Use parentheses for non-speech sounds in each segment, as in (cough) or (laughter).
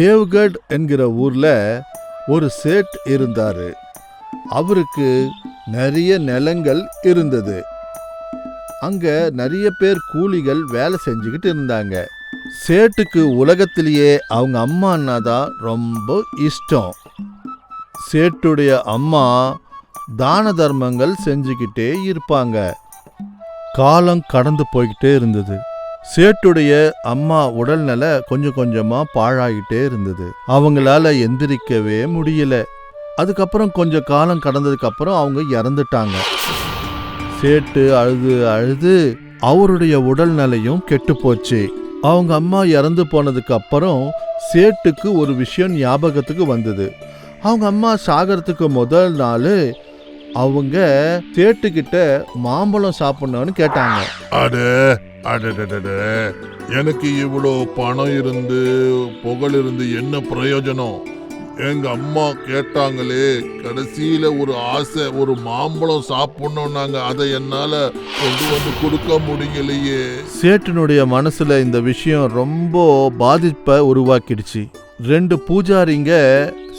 தேவ்கட் என்கிற ஊரில் ஒரு சேட் இருந்தார். அவருக்கு நிறைய நிலங்கள் இருந்தது. அங்கே நிறைய பேர் கூலிகள் வேலை செஞ்சுக்கிட்டு இருந்தாங்க. சேட்டுக்கு உலகத்திலேயே அவங்க அம்மான்னா தான் ரொம்ப இஷ்டம். சேட்டுடைய அம்மா தான தர்மங்கள் செஞ்சுக்கிட்டே இருப்பாங்க. காலம் கடந்து போய்கிட்டே இருந்தது. சேட்டுடைய அம்மா உடல்நல கொஞ்சம் கொஞ்சமா பாழாயிட்டே இருந்தது. அவங்களால எந்திரிக்கவே முடியல. அதுக்கப்புறம் கொஞ்சம் காலம் கடந்ததுக்கு அப்புறம் அவங்க இறந்துட்டாங்க. சேட்டு அழுது அழுது அவருடைய உடல்நிலையும் கெட்டு போச்சு. அவங்க அம்மா இறந்து போனதுக்கு அப்புறம் சேட்டுக்கு ஒரு விஷயம் ஞாபகத்துக்கு வந்தது. அவங்க அம்மா சாகறதுக்கு முதல் நாள் அவங்க சேட்டுக்கிட்ட மாம்பழம் சாப்பிடணும்னு கேட்டாங்க. அட எனக்கு இவ்வளோ பணம் இருந்து புகழ் இருந்து என்ன பிரயோஜனம்? எங்க அம்மா கேட்டாங்களே கடைசியில ஒரு ஆசை ஒரு மாம்பழம் சாப்பிடணும்னாங்க அதை என்னால கொண்டு வந்து கொடுக்க முடியலையே. சேட்டனுடைய மனசுல இந்த விஷயம் ரொம்ப பாதிப்பை உருவாக்கிடுச்சு. ரெண்டு பூஜாரிங்க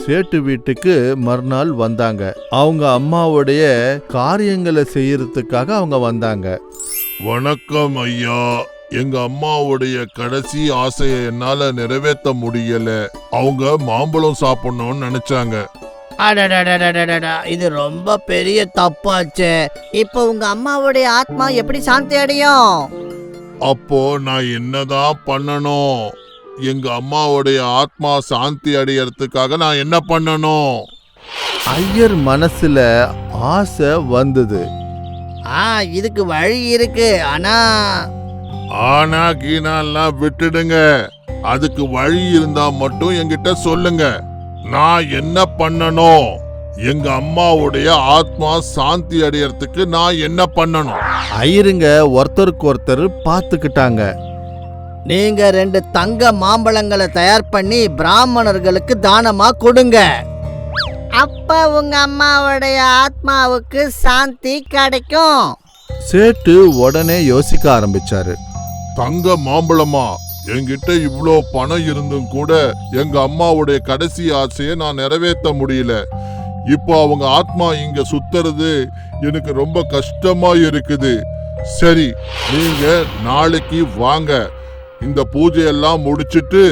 சேட்டு வீட்டுக்கு மறுநாள் வந்தாங்க. அவங்க அம்மாவுடைய காரியங்களை செய்யறதுக்காக அவங்க வந்தாங்க. வணக்கம் ஐயா. எங்க அம்மாவுடைய கடைசி ஆசையை என்னால நிறைவேற்ற முடியல. அவங்க மாம்பழம் சாப்பிடணும்னு நினைச்சாங்க. அடடடடடடடா இது ரொம்ப பெரிய தப்பாச்சே இப்போ உங்க அம்மாவுடைய ஆத்மா எப்படி சாந்தி அடையும் அப்போ நான் என்னதான் பண்ணணும்? எங்க அம்மாவுடைய ஆத்மா சாந்தி அடையறதுக்காக நான் என்ன பண்ணணும்? ஐயர் மனசுல ஆசை வந்தது. ஆ இதுக்கு வழி இருக்கு. ஆனா ஆனா கீனாலாம் விட்டுடுங்க. அதுக்கு வழி இருந்தா மட்டும் என்கிட்ட சொல்லுங்க. நான் என்ன பண்ணணும்? எங்க அம்மாவுடைய ஆத்மா சாந்தி அடையறதுக்கு நான் என்ன பண்ணணும்? ஐயருங்க ஒருத்தருக்கு ஒருத்தர் பார்த்துக்கிட்டாங்க. நீங்க ரெண்டு தங்க மாம்பழங்களை தயார் பண்ணி பிராமணர்களுக்கு தானமா கொடுங்க. அப்ப உங்க அம்மாவுடைய ஆத்மாவுக்கு சாந்தி கிடைக்கும். சேட்டு உடனே யோசிக்க ஆரம்பிச்சாரு. தங்க மாம்பழமா? என்கிட்ட இவ்வளோ பணம் இருந்தும் கூட எங்க அம்மாவுடைய கடைசி ஆசையை நான் நிறைவேற்ற முடியல. இப்போ அவங்க ஆத்மா இங்க சுத்துறது எனக்கு ரொம்ப கஷ்டமா இருக்குது. சரி நீங்க நாளைக்கு வாங்க. இந்த பூஜையெல்லாம் முடிச்சிட்டு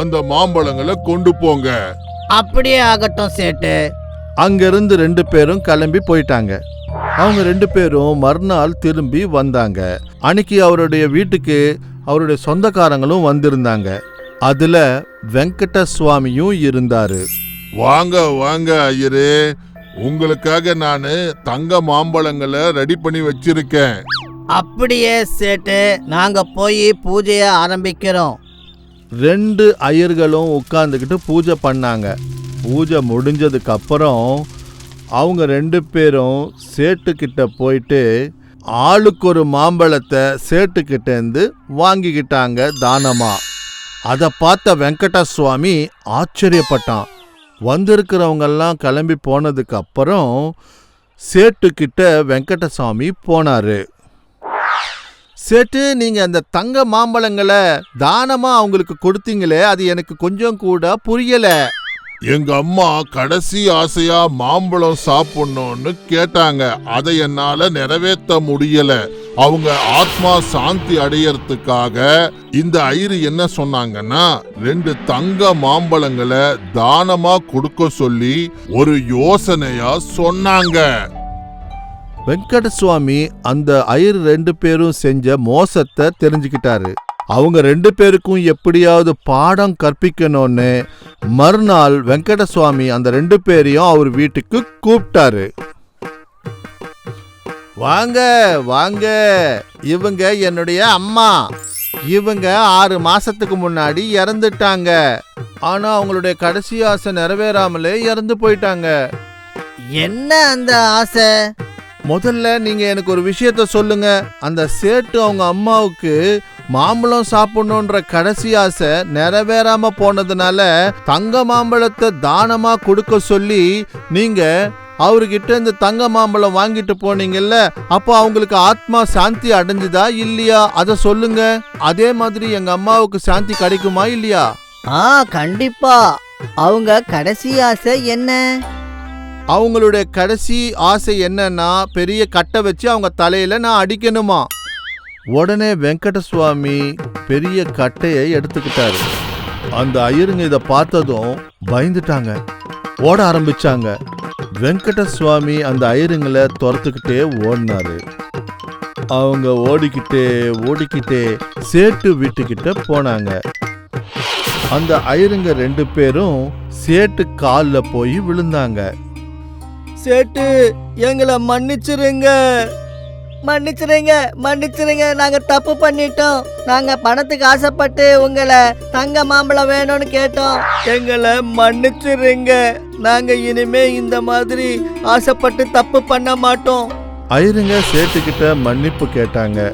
அந்த மாம்பழங்களை கொண்டு போங்க. அப்படியே ஆகட்டும் சேட்டு. அங்கிருந்து ரெண்டு பேரும் கிளம்பி போயிட்டாங்க. அவங்க ரெண்டு பேரும் மறுநாள் திரும்பி வந்தாங்க. அன்னைக்கு அவருடைய வீட்டுக்கு அவருடைய சொந்தக்காரங்களும் வந்திருந்தாங்க. அதுல வெங்கட சுவாமியும் இருந்தாரு. வாங்க வாங்க ஐயரே. உங்களுக்காக நான் தங்க மாம்பழங்களை ரெடி பண்ணி வச்சிருக்கேன். அப்படியே சேட்டு. நாங்க போய் பூஜைய ஆரம்பிக்கிறோம். ரெண்டு ஐயர்களும் உட்காந்துக்கிட்டு பூஜை பண்ணாங்க. பூஜை முடிஞ்சதுக்கப்புறம் அவங்க ரெண்டு பேரும் சேட்டுக்கிட்ட போயிட்டு ஆளுக்கு ஒரு மாம்பழத்தை சேட்டுக்கிட்டேருந்து வாங்கிக்கிட்டாங்க தானமாக அதை பார்த்த வெங்கட சுவாமி ஆச்சரியப்பட்டான். வந்திருக்கிறவங்கெல்லாம் கிளம்பி போனதுக்கு அப்புறம் சேட்டுக்கிட்ட வெங்கடசாமி போனார். சேட்டு நீங்க அந்த தங்க மாம்பழங்களை தானமா அவங்களுக்கு கொடுத்தீங்களே அது எனக்கு கொஞ்சம் கூட புரியல. எங்க அம்மா கடைசி ஆசையா மாம்பழம் சாப்பிடணும்னு கேட்டாங்க. அதை என்னால நிறைவேற்ற முடியல. அவங்க ஆத்மா சாந்தி அடையறதுக்காக இந்த ஐரு என்ன சொன்னாங்கன்னா ரெண்டு தங்க மாம்பழங்களை தானமா கொடுக்க சொல்லி ஒரு யோசனையா சொன்னாங்க. வெங்கட சுவாமி அந்த ஐயர் ரெண்டு பேரும் செஞ்ச மோசத்தை தெரிஞ்சுக்கிட்டாரு. அவங்க ரெண்டு பேருக்கும் எப்படியாவது பாடம் கற்பிக்கணும்னு மறுநாள் வெங்கட சுவாமி அந்த ரெண்டு பேரையும் அவர் வீட்டுக்கு கூப்பிட்டாரு. வாங்க வாங்க. இவங்க என்னுடைய அம்மா. இவங்க ஆறு மாசத்துக்கு முன்னாடி இறந்துட்டாங்க. ஆனா அவங்களுடைய கடைசி ஆசை நிறைவேறாமலே இறந்து போயிட்டாங்க. என்ன அந்த ஆசை? முதல்ல நீங்க எனக்கு ஒரு விஷயத்த சொல்லுங்க. அந்த சேட்டு அவங்க அம்மாவுக்கு மாம்பழம் சாப்பிடணுன்ற கடைசி ஆசை நிறைவேறாம போனதுனால தங்க மாம்பழத்தை தானமா கொடுக்க சொல்லி நீங்க அவர்கிட்ட இந்த தங்க மாம்பழம் வாங்கிட்டு போனீங்கல்ல அப்போ அவங்களுக்கு ஆத்மா சாந்தி அடைஞ்சுதா இல்லையா? அதை சொல்லுங்க. அதே மாதிரி எங்க அம்மாவுக்கு சாந்தி கிடைக்குமா இல்லையா? ஆ கண்டிப்பா. அவங்க கடைசி ஆசை என்ன? அவங்களுடைய கடைசி ஆசை என்னன்னா பெரிய கட்டை வச்சு அவங்க தலையில நான் அடிக்கணுமா? உடனே வெங்கட சுவாமி பெரிய கட்டையை எடுத்துக்கிட்டாரு. அந்த ஐயருங்க இதை பார்த்ததும் பயந்துட்டாங்க. ஓட ஆரம்பிச்சாங்க. வெங்கட சுவாமி அந்த ஐயருங்களை துரத்துக்கிட்டே ஓடினாரு. அவங்க ஓடிக்கிட்டே ஓடிக்கிட்டே சேட்டு வீட்டுக்கிட்ட போனாங்க. அந்த ஐயருங்க ரெண்டு பேரும் சேட்டு காலில் போய் விழுந்தாங்க. சேட்டு எங்களை மன்னிச்சிருங்க. மன்னிச்சிருங்க மன்னிச்சிருங்க. நாங்க தப்பு பண்ணிட்டோம். நாங்க பணத்துக்கு ஆசைப்பட்டு உங்களை தங்க மாம்பழம் வேணும்னு கேட்டோம். எங்களை மன்னிச்சிருங்க. நாங்க இனிமே இந்த மாதிரி ஆசைப்பட்டு தப்பு பண்ண மாட்டோம். ஐயருங்க சேட்டுக்கிட்ட மன்னிப்பு கேட்டாங்க.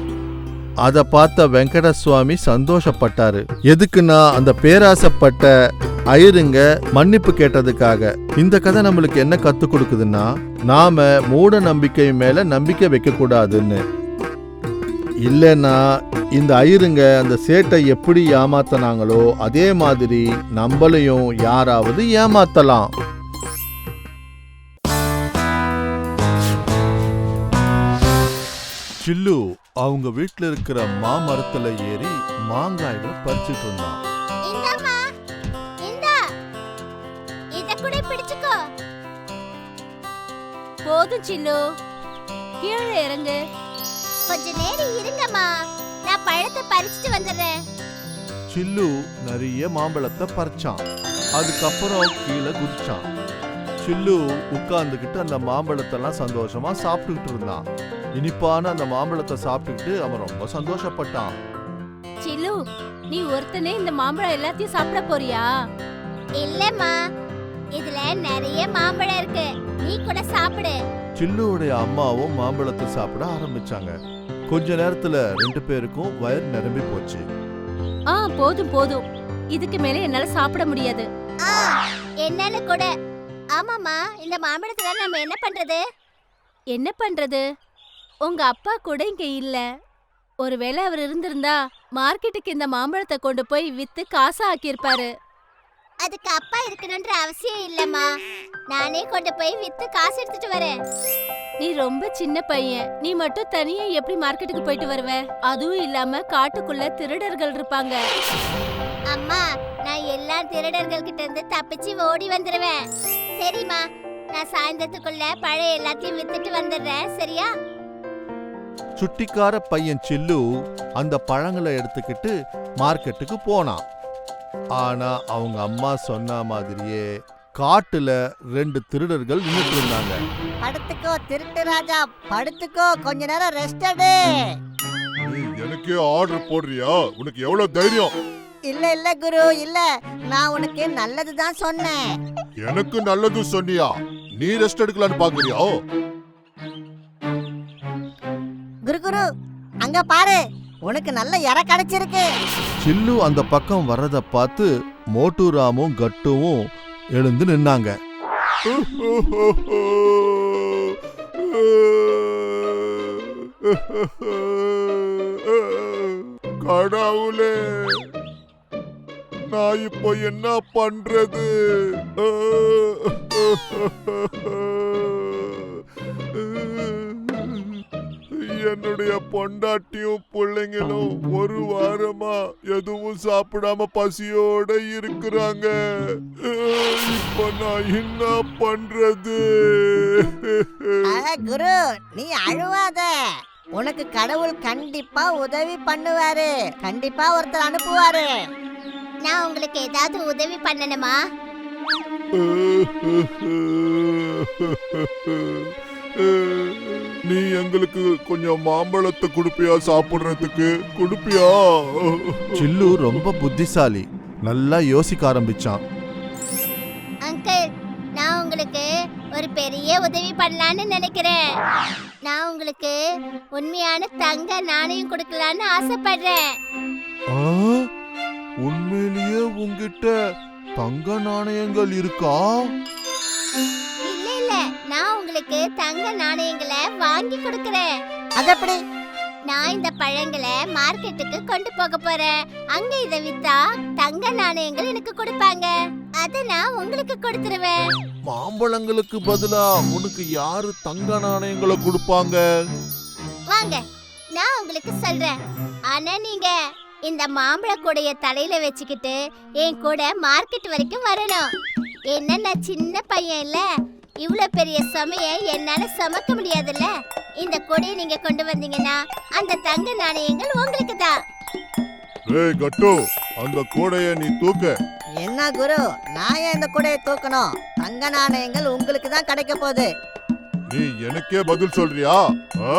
அதை பார்த்த வெங்கட சுவாமி சந்தோஷப்பட்டாரு எதுக்குன்னா அந்த பேராசைப்பட்ட அயிருங்க மன்னிப்பு கேட்டதுக்காக? இந்த கதை நம்மளுக்கு என்ன கத்து கொடுக்குதுன்னா நாம மூட நம்பிக்கை மேல நம்பிக்கை வைக்க கூடாதுன்னு. இல்லைன்னா இந்த ஐயருங்க அந்த சேட்டை எப்படி ஏமாத்தினாங்களோ அதே மாதிரி நம்மளையும் யாராவது ஏமாத்தலாம். சில்லு அவங்க வீட்ல இருக்கிற மாமரத்துல ஏறி மாங்காய்களை பறிச்சிட்டு இருந்தான். இந்தாம்மா. இந்தா. இத கூட பிடிச்சுக்கோ. போதும் சில்லு கீழே இறங்கு. கொஞ்ச நேரம் இருங்கம்மா. நான் பழத்தை பறிச்சுட்டு வந்துடுறேன். சில்லு நிறைய மாம்பழத்தை பறிச்சான். அதுக்கப்புறம் கீழே குதிச்சான். சில்லு உட்கார்ந்துக்கிட்டு அந்த மாம்பழத்தெல்லாம் சந்தோஷமா சாப்பிட்டுக்கிட்டு இருந்தான். இனிப்பான அந்த மாம்பழத்தை சாப்பிட்டுக்கிட்டு அவன் ரொம்ப சந்தோஷப்பட்டான். சில்லு நீ ஒருத்தனே இந்த மாம்பழம் எல்லாத்தையும் சாப்பிட போறியா? இல்லம்மா. இதுல நிறைய மாம்பழம் இருக்கு. நீ கூட சாப்பிடு. சில்லுவுடைய அம்மாவும் மாம்பழத்தை சாப்பிட ஆரம்பிச்சாங்க. கொஞ்ச நேரத்துல ரெண்டு பேருக்கும் வயிறு நிரம்பி போச்சு. ஆ போதும் போதும். இதுக்கு மேல என்னால சாப்பிட முடியாது. ஆ என்னால கூட. ஆமாம்மா இந்த மாம்பழத்துல நம்ம என்ன பண்றது? என்ன பண்றது? உங்க அப்பா கூட இங்க இல்ல. ஒருவேளை அவர் இருந்திருந்தா மார்க்கெட்டுக்கு இந்த மாம்பழத்தை கொண்டு போய் வித்து காசா ஆக்கியிருப்பாரு. அதுக்கு அப்பா இருக்கணும்ன்ற அவசியம் இல்லம்மா. நானே கொண்டு போய் வித்து காசு எடுத்துட்டு வரேன். நீ ரொம்ப சின்ன பையன். நீ மட்டும் தனியா எப்படி மார்க்கெட்டுக்கு போயிட்டு வருவ? அதுவும் இல்லாம காட்டுக்குள்ள திருடர்கள் இருப்பாங்க. அம்மா நான் எல்லா திருடர்கள் கிட்ட இருந்து தப்பிச்சு ஓடி வந்துருவேன். சரிம்மா நான் சாயந்தரத்துக்குள்ள பழைய எல்லாத்தையும் வித்துட்டு வந்துடுறேன். சரியா? சுட்டிக்கார பையன் சில்லு அந்த பழங்களை எடுத்துக்கிட்டு மார்க்கெட்டுக்கு போனான். ஆனா அவங்க அம்மா சொன்ன மாதிரியே காட்டுல ரெண்டு திருடர்கள் நின்னுட்டு இருந்தாங்க. படுத்துக்கோ திருட்டு ராஜா. படுத்துக்கோ. கொஞ்ச நேரம் ரெஸ்ட் எடு. நீ எனக்கே ஆர்டர் போடுறியா? உனக்கு எவ்வளவு தைரியம்? இல்ல இல்ல குரு இல்ல. நான் உனக்கு நல்லது தான் சொன்னேன். எனக்கு நல்லது சொன்னியா? நீ ரெஸ்ட் எடுக்கலான்னு பாக்குறியா? குரு குரு அங்க பாரு உனக்கு நல்ல இற கிடைச்சிருக்கு. சில்லு அந்த பக்கம் வர்றத பார்த்து மோட்டு ராமும் கட்டுவும் எழுந்து நின்னாங்க. கடவுளே நான் இப்போ என்ன பண்றது? என்னுடைய பொண்டாட்டியும் பிள்ளைங்களும் ஒரு வாரமா எதுவும் சாப்பிடாம பசியோட இருக்கிறாங்க. இப்போ நான் என்ன பண்றது? குரு நீ அழுவாத. உனக்கு கடவுள் கண்டிப்பா உதவி பண்ணுவாரு. கண்டிப்பா ஒருத்தர் அனுப்புவாரு. நான் உங்களுக்கு ஏதாவது உதவி பண்ணணுமா? (laughs) நீ எங்களுக்கு கொஞ்சம் மாம்பழத்தை கொடுப்பியா சாப்பிடுறதுக்கு? கொடுப்பியா? சில்லு ரொம்ப புத்திசாலி. நல்லா யோசிக்க ஆரம்பிச்சான். அங்கிள் நான் உங்களுக்கு ஒரு பெரிய உதவி பண்ணலான்னு நினைக்கிறேன். நான் உங்களுக்கு உண்மையான தங்க நாணயம் கொடுக்கலான்னு ஆசைப்படுறேன். ஆ, உண்மையிலேயே உன்கிட்ட தங்க நாணயங்கள் இருக்கா? இல்ல இல்ல. நான் உங்களுக்கு தங்க நாணயங்களை வாங்கி கொடுக்கறேன். அது எப்படி நான் இந்த பழங்களை மார்க்கெட்டுக்கு கொண்டு போக போறேன். அங்க இத வித்தா தங்க நாணயங்கள் எனக்கு கொடுப்பாங்க. அத நான் உங்களுக்கு கொடுத்துருவேன். மாம்பழங்களுக்கு பதிலா உனக்கு யாரு தங்க நாணயங்களை கொடுப்பாங்க? வாங்க நான் உங்களுக்கு சொல்றேன். ஆனா நீங்க இந்த மாம்பழ கூடைய தலையில வச்சுக்கிட்டு என் கூட மார்க்கெட் வரைக்கும் வரணும். என்ன நான் சின்ன பையன் இல்ல இவ்ளோ பெரிய சுமைய என்னால சுமக்க முடியாதுல்ல? இந்த கொடையை நீங்க கொண்டு வந்தீங்கன்னா அந்த தங்க நாணயங்கள் உங்களுக்கு தான் ஏய் கட்டு அந்த கூடைய நீ தூக்க. என்ன குரு நான் ஏன் இந்த கூடையை தூக்கணும்? தங்க நாணயங்கள் உங்களுக்கு தான் கிடைக்க போகுது. நீ எனக்கே பதில் சொல்றியா? ஆ?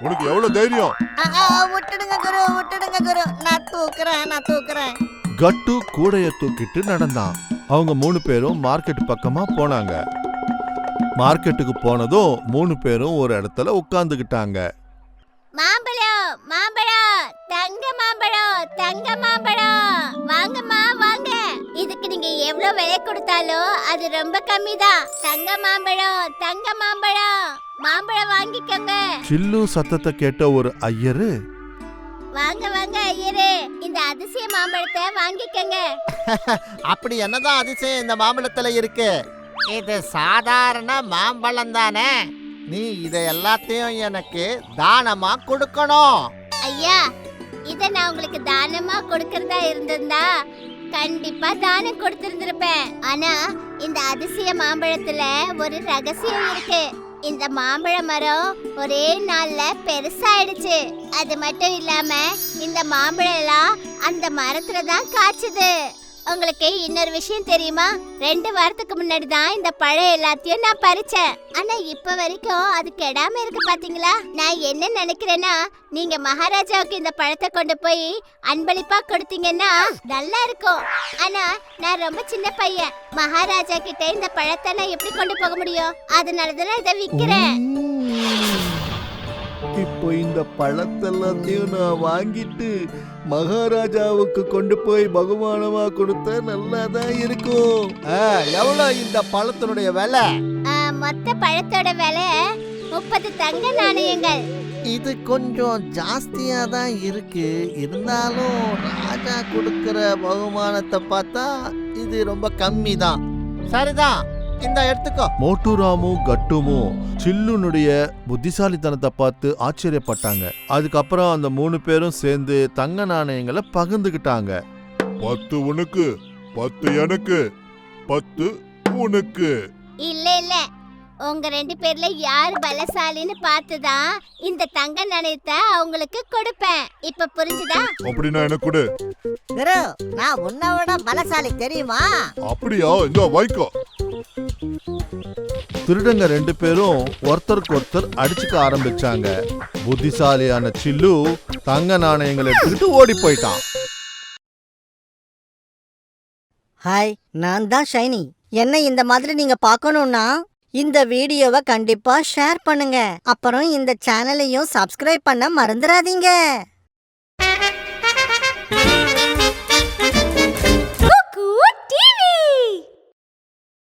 உனக்கு எவ்வளவு தைரியம்? ஆ, ஆ, விட்டுடுங்க குரு விட்டுடுங்க குரு. நான் தூக்குறேன் நான் தூக்குறேன். கட்டு கூடைய தூக்கிட்டு நடந்தான். அவங்க மூணு பேரும் மார்க்கெட் பக்கமா போனாங்க. மார்க்கெட்டுக்கு போனதும் மூணு பேரும் ஒரு இடத்துல உட்கார்ந்துகிட்டாங்க. மாம்பழம் மாம்பழம் தங்க மாம்பழம் தங்க மாம்பழம். வாங்கம்மா வாங்க. இதுக்கு நீங்க எவ்வளவு விலை கொடுத்தாலும் அது ரொம்ப கம்மி தான் தங்க மாம்பழம் தங்க மாம்பழம். மாம்பழம் வாங்கிக்கோங்க. சில்லு சத்தத்தை கேட்ட ஒரு ஐயரு வாங்க வாங்க ஐயரே. இந்த அதிசய மாம்பழத்தை வாங்கிக்கோங்க. (laughs) அப்படி என்னதான் அதிசயம் இந்த மாம்பழத்துல இருக்கு? இது சாதாரண மாம்பழம் தானே? நீ இதை எல்லாத்தையும் எனக்கு தானமா கொடுக்கணும். ஐயா இத நான் உங்களுக்கு தானமா கொடுக்கறதா இருந்திருந்தா கண்டிப்பா தானம் கொடுத்திருந்திருப்பேன். ஆனா இந்த அதிசய மாம்பழத்துல ஒரு ரகசியம் இருக்கு. இந்த மாம்பழ மரம் ஒரே நாள்ல பெருசாயிடுச்சு. அது மட்டும் இல்லாம இந்த மாம்பழம் எல்லாம் அந்த மரத்துல தான் காய்ச்சுது. உங்களுக்கு இன்னொரு விஷயம் தெரியுமா? ரெண்டு வாரத்துக்கு முன்னாடி தான் இந்த பழம் எல்லாத்தையும் நான் பறிச்சேன். ஆனா இப்ப வரைக்கும் அது கெடாம இருக்கு பாத்தீங்களா? நான் என்ன நினைக்கிறேன்னா நீங்க மகாராஜாவுக்கு இந்த பழத்தை கொண்டு போய் அன்பளிப்பா கொடுத்தீங்கன்னா நல்லா இருக்கும். ஆனா நான் ரொம்ப சின்ன பையன். மகாராஜா கிட்ட இந்த பழத்தை நான் எப்படி கொண்டு போக முடியும்? அதனாலதான் இதை விக்கிறேன். இப்போ இந்த பழத்தெல்லாத்தையும் நான் வாங்கிட்டு மகாராஜாவுக்கு கொண்டு போய் பகுமானமா கொடுத்தா நல்லா தான் இருக்கும் எவ்வளோ இந்த பழத்தினுடைய விலை? மொத்த பழத்தோட விலை முப்பது தங்க நாணயங்கள். இது கொஞ்சம் ஜாஸ்தியா தான் இருக்கு. இருந்தாலும் ராஜா கொடுக்கிற பகுமானத்தை பார்த்தா இது ரொம்ப கம்மி தான் சரிதான். இந்த எடுத்துக்கோ மோட்டுராமும் கட்டுமும் சில்லுனுடைய புத்திசாலித்தனத்தை பார்த்து ஆச்சரியப்பட்டாங்க. அதுக்கப்புறம் அந்த மூணு பேரும் சேர்ந்து தங்க நாணயங்களை பகிர்ந்துக்கிட்டாங்க பத்து உனக்கு பத்து எனக்கு பத்து உனக்கு. இல்ல இல்ல. உங்க ரெண்டு பேர்ல யார் பலசாலின்னு பார்த்துதான் இந்த தங்க நாணயத்தை அவங்களுக்கு கொடுப்பேன். இப்ப புரிஞ்சுதா? அப்படின்னா எனக்கு கொடு? குரு நான் உன்னை விட பலசாலி தெரியுமா? அப்படியா? இந்த வாய்க்கோ. திருடங்க ரெண்டு பேரும் ஒருத்தருக்கு ஒருத்தர் அடிச்சுக்க ஆரம்பிச்சாங்க. புத்திசாலியான சில்லு தங்க நாணயங்களை எடுத்துக்கிட்டு ஓடி போயிட்டான். ஹாய் நான் தான் ஷைனி. என்ன இந்த மாதிரி நீங்க பார்க்கணும்னா இந்த வீடியோவை கண்டிப்பா ஷேர் பண்ணுங்க. அப்புறம் இந்த சேனலையும் சப்ஸ்கிரைப் பண்ண மறந்துடாதீங்க.